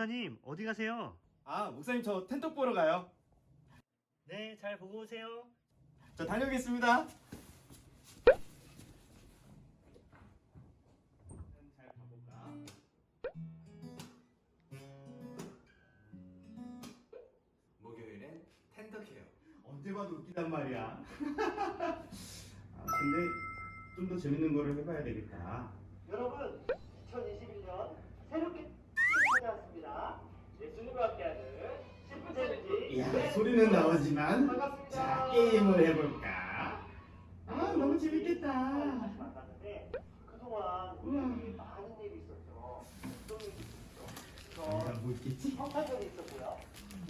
전도사님 어디 가세요? 아 목사님 저 텐톡 보러 가요. 네, 잘 보고 오세요. 저 다녀오겠습니다. 잘 가볼까? 목요일엔 텐톡해요. 언제 봐도 웃기단 말이야. 아, 근데 좀 더 재밌는 거를 해봐야 되겠다. 여러분, 2021 소리는 나오지만. 자 게임을 해볼까? 아 너무 재밌겠다. 다시 만났는데 그동안 많은 일이 있었죠. 어떤 일이 있었죠? 아, 저뭐 있겠지? 성탄절이 있었고요.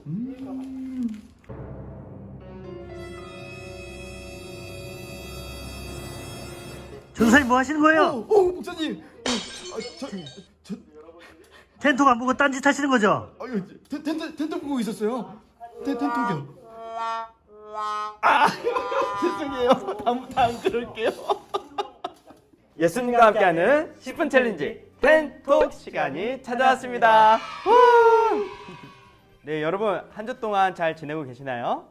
음. 전도사님 뭐 하시는 거예요? 어, 어 목사님. 아, 저, 저, 텐톡 안 보고 딴짓 하시는 거죠? 아유, 텐, 텐트, 텐트 보고 있었어요. 텐, 텐트요. 아, 죄송해요. 다음부터 안 그럴게요. 예수님과 함께하는 10분 챌린지 텐톡 시간이 찾아왔습니다. 후! 네, 여러분 한 주 동안 잘 지내고 계시나요?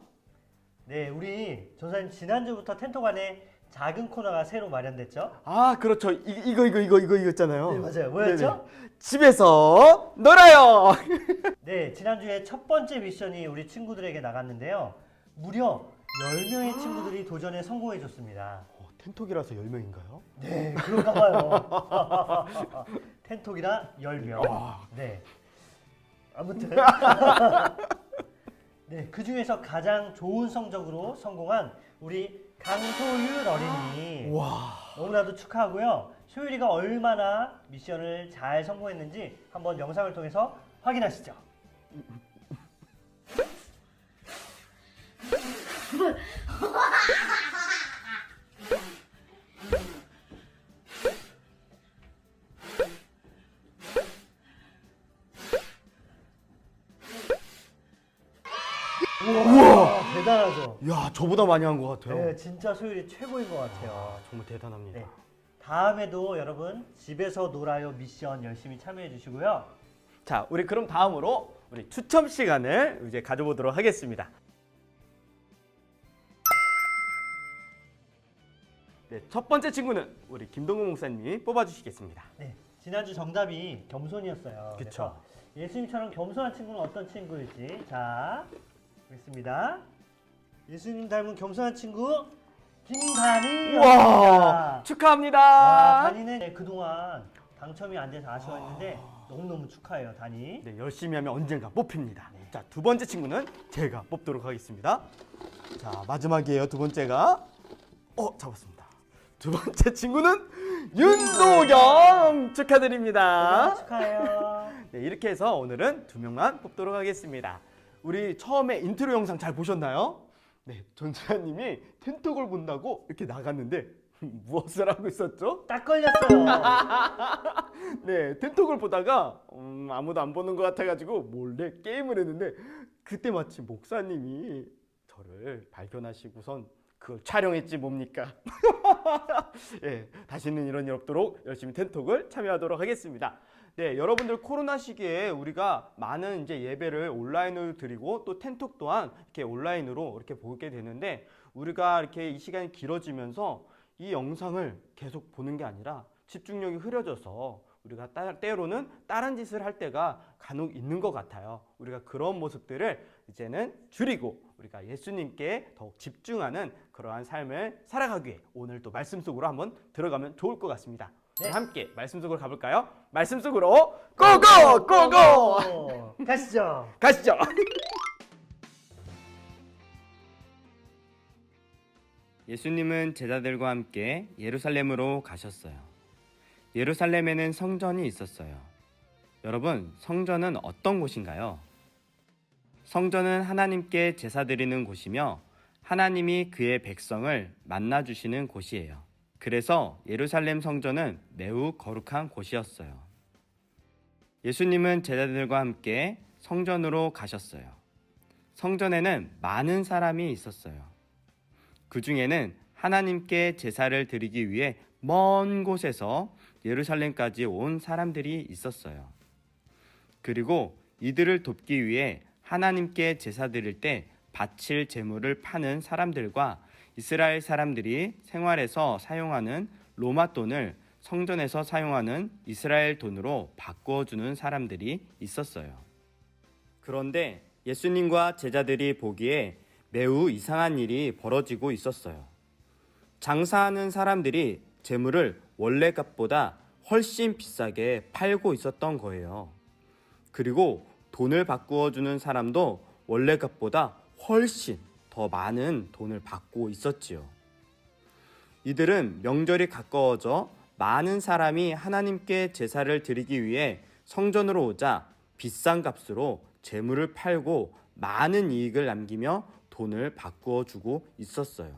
네, 우리 전사님 지난주부터 텐톡 안에 작은 코너가 새로 마련됐죠? 아, 그렇죠. 이, 이거 이거 이거 이거 있잖아요. 네, 맞아요. 뭐였죠? 네네. 집에서 놀아요. 네, 지난주에 첫 번째 미션이 우리 친구들에게 나갔는데요. 무려 10명의 친구들이 도전에 성공해 줬습니다. 어, 텐톡이라서 10명인가요? 네, 그런가 봐요. 텐톡이라 10명. 네. 아무튼. 네, 그 중에서 가장 좋은 성적으로 성공한 우리 강소율 어린이. 와. 너무나도 축하하고요. 소율이가 얼마나 미션을 잘 성공했는지 한번 영상을 통해서 확인하시죠. 저보다 많이 한 것 같아요. 네, 진짜 소율이 최고인 것 같아요. 아, 정말 대단합니다. 네. 다음에도 여러분 집에서 놀아요 미션 열심히 참여해 주시고요. 자, 우리 그럼 다음으로 우리 추첨 시간을 이제 가져보도록 하겠습니다. 네, 첫 번째 친구는 우리 김동근 목사님이 뽑아주시겠습니다. 네, 지난주 정답이 겸손이었어요. 그쵸. 그래서 예수님처럼 겸손한 친구는 어떤 친구일지 자 보겠습니다. 예수님 닮은 겸손한 친구 김단희. 와, 축하합니다. 와, 단이는 네, 그동안 당첨이 안 돼서 아쉬워했는데 너무너무 축하해요, 단이. 네, 열심히 하면 언젠가 뽑힙니다. 자, 두 번째 친구는 제가 뽑도록 하겠습니다. 자, 마지막이에요. 두 번째가 어, 잡았습니다. 두 번째 친구는 윤도경 축하드립니다. 축하해요. 네, 이렇게 해서 오늘은 두 명만 뽑도록 하겠습니다. 우리 처음에 인트로 영상 잘 보셨나요? 네, 전사님이 텐톡을 본다고 이렇게 나갔는데 무엇을 하고 있었죠? 딱 걸렸어요. 네, 텐톡을 보다가 음, 아무도 안 보는 것 같아가지고 몰래 게임을 했는데 그때 마침 목사님이 저를 발견하시고선 그걸 촬영했지 뭡니까? 예, 다시는 이런 일 없도록 열심히 텐톡을 참여하도록 하겠습니다. 네, 여러분들 코로나 시기에 우리가 많은 이제 예배를 온라인으로 드리고 또 텐톡 또한 이렇게 온라인으로 이렇게 보게 되는데 우리가 이렇게 이 시간이 길어지면서 이 영상을 계속 보는 게 아니라 집중력이 흐려져서 우리가 따, 때로는 다른 짓을 할 때가 간혹 있는 것 같아요. 우리가 그런 모습들을 이제는 줄이고 우리가 예수님께 더욱 집중하는 그러한 삶을 살아가기 위해 오늘 또 말씀 속으로 한번 들어가면 좋을 것 같습니다. 네. 함께 말씀 속으로 가볼까요? 말씀 속으로 고고 고고 고! 가시죠. 가시죠. 예수님은 제자들과 함께 예루살렘으로 가셨어요. 예루살렘에는 성전이 있었어요. 여러분, 성전은 어떤 곳인가요? 성전은 하나님께 제사 드리는 곳이며 하나님이 그의 백성을 만나 주시는 곳이에요. 그래서 예루살렘 성전은 매우 거룩한 곳이었어요. 예수님은 제자들과 함께 성전으로 가셨어요. 성전에는 많은 사람이 있었어요. 그 중에는 하나님께 제사를 드리기 위해 먼 곳에서 예루살렘까지 온 사람들이 있었어요. 그리고 이들을 돕기 위해 하나님께 제사 드릴 때 바칠 제물을 파는 사람들과 이스라엘 사람들이 생활에서 사용하는 로마 돈을 성전에서 사용하는 이스라엘 돈으로 바꾸어 주는 사람들이 있었어요. 그런데 예수님과 제자들이 보기에 매우 이상한 일이 벌어지고 있었어요. 장사하는 사람들이 재물을 원래 값보다 훨씬 비싸게 팔고 있었던 거예요. 그리고 돈을 바꾸어 주는 사람도 원래 값보다 훨씬 더 많은 돈을 받고 있었지요. 이들은 명절이 가까워져 많은 사람이 하나님께 제사를 드리기 위해 성전으로 오자 비싼 값으로 재물을 팔고 많은 이익을 남기며 돈을 바꾸어 주고 있었어요.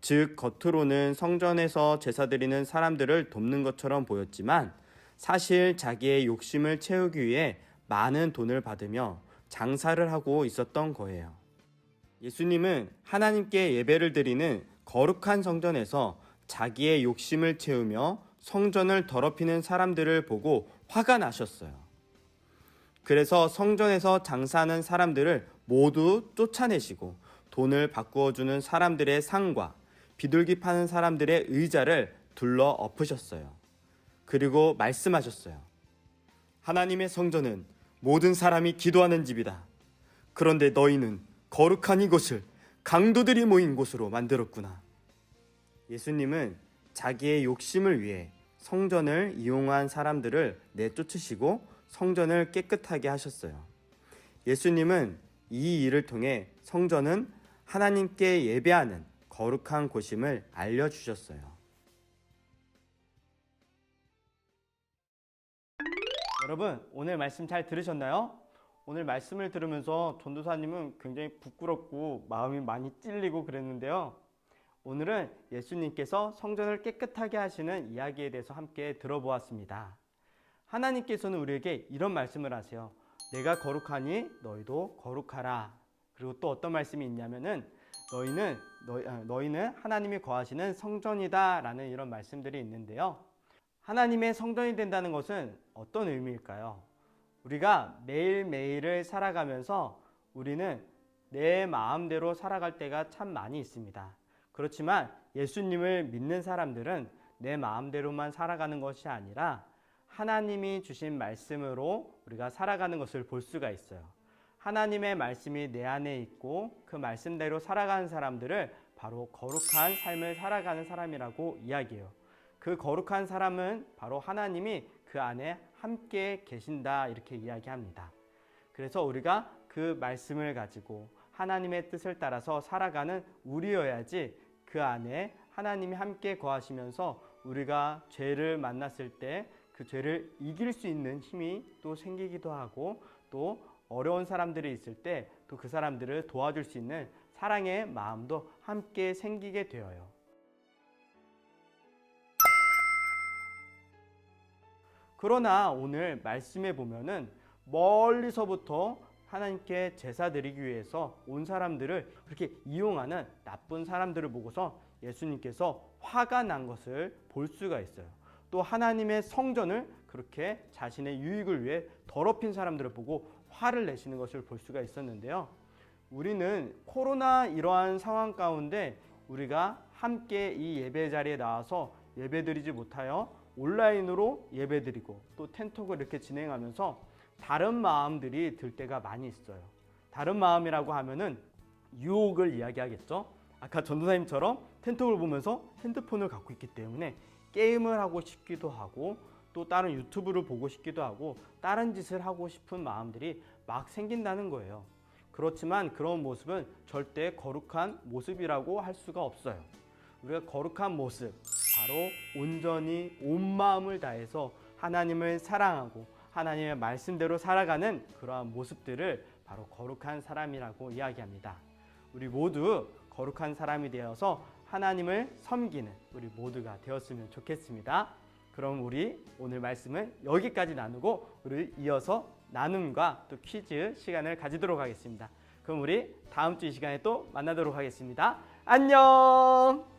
즉 겉으로는 성전에서 제사 드리는 사람들을 돕는 것처럼 보였지만 사실 자기의 욕심을 채우기 위해 많은 돈을 받으며 장사를 하고 있었던 거예요. 예수님은 하나님께 예배를 드리는 거룩한 성전에서 자기의 욕심을 채우며 성전을 더럽히는 사람들을 보고 화가 나셨어요. 그래서 성전에서 장사하는 사람들을 모두 쫓아내시고 돈을 바꾸어 주는 사람들의 상과 비둘기 파는 사람들의 의자를 둘러 엎으셨어요. 그리고 말씀하셨어요. 하나님의 성전은 모든 사람이 기도하는 집이다. 그런데 너희는 거룩한 이곳을 강도들이 모인 곳으로 만들었구나. 예수님은 자기의 욕심을 위해 성전을 이용한 사람들을 내쫓으시고 성전을 깨끗하게 하셨어요. 예수님은 이 일을 통해 성전은 하나님께 예배하는 거룩한 곳임을 알려주셨어요. 여러분 오늘 말씀 잘 들으셨나요? 오늘 말씀을 들으면서 전도사님은 굉장히 부끄럽고 마음이 많이 찔리고 그랬는데요. 오늘은 예수님께서 성전을 깨끗하게 하시는 이야기에 대해서 함께 들어보았습니다. 하나님께서는 우리에게 이런 말씀을 하세요. 내가 거룩하니 너희도 거룩하라. 그리고 또 어떤 말씀이 있냐면은 너희는 너희, 아, 너희는 하나님이 거하시는 성전이다라는 이런 말씀들이 있는데요. 하나님의 성전이 된다는 것은 어떤 의미일까요? 우리가 매일매일을 살아가면서 우리는 내 마음대로 살아갈 때가 참 많이 있습니다. 그렇지만 예수님을 믿는 사람들은 내 마음대로만 살아가는 것이 아니라 하나님이 주신 말씀으로 우리가 살아가는 것을 볼 수가 있어요. 하나님의 말씀이 내 안에 있고 그 말씀대로 살아가는 사람들을 바로 거룩한 삶을 살아가는 사람이라고 이야기해요. 그 거룩한 사람은 바로 하나님이 그 안에 함께 계신다 이렇게 이야기합니다. 그래서 우리가 그 말씀을 가지고 하나님의 뜻을 따라서 살아가는 우리여야지 그 안에 하나님이 함께 거하시면서 우리가 죄를 만났을 때 그 죄를 이길 수 있는 힘이 또 생기기도 하고 또 어려운 사람들이 있을 때 또 그 사람들을 도와줄 수 있는 사랑의 마음도 함께 생기게 되어요. 그러나 오늘 말씀에 보면은 멀리서부터 하나님께 제사 드리기 위해서 온 사람들을 그렇게 이용하는 나쁜 사람들을 보고서 예수님께서 화가 난 것을 볼 수가 있어요. 또 하나님의 성전을 그렇게 자신의 유익을 위해 더럽힌 사람들을 보고 화를 내시는 것을 볼 수가 있었는데요. 우리는 코로나 이러한 상황 가운데 우리가 함께 이 예배 자리에 나와서 예배드리지 못하여 온라인으로 예배드리고 또 텐톡을 이렇게 진행하면서 다른 마음들이 들 때가 많이 있어요. 다른 마음이라고 하면은 유혹을 이야기하겠죠. 아까 전도사님처럼 텐톡을 보면서 핸드폰을 갖고 있기 때문에 게임을 하고 싶기도 하고 또 다른 유튜브를 보고 싶기도 하고 다른 짓을 하고 싶은 마음들이 막 생긴다는 거예요. 그렇지만 그런 모습은 절대 거룩한 모습이라고 할 수가 없어요. 우리가 거룩한 모습, 바로 온전히 온 마음을 다해서 하나님을 사랑하고 하나님의 말씀대로 살아가는 그러한 모습들을 바로 거룩한 사람이라고 이야기합니다. 우리 모두 거룩한 사람이 되어서 하나님을 섬기는 우리 모두가 되었으면 좋겠습니다. 그럼 우리 오늘 말씀은 여기까지 나누고 우리 이어서 나눔과 또 퀴즈 시간을 가지도록 하겠습니다. 그럼 우리 다음 주 이 시간에 또 만나도록 하겠습니다. 안녕!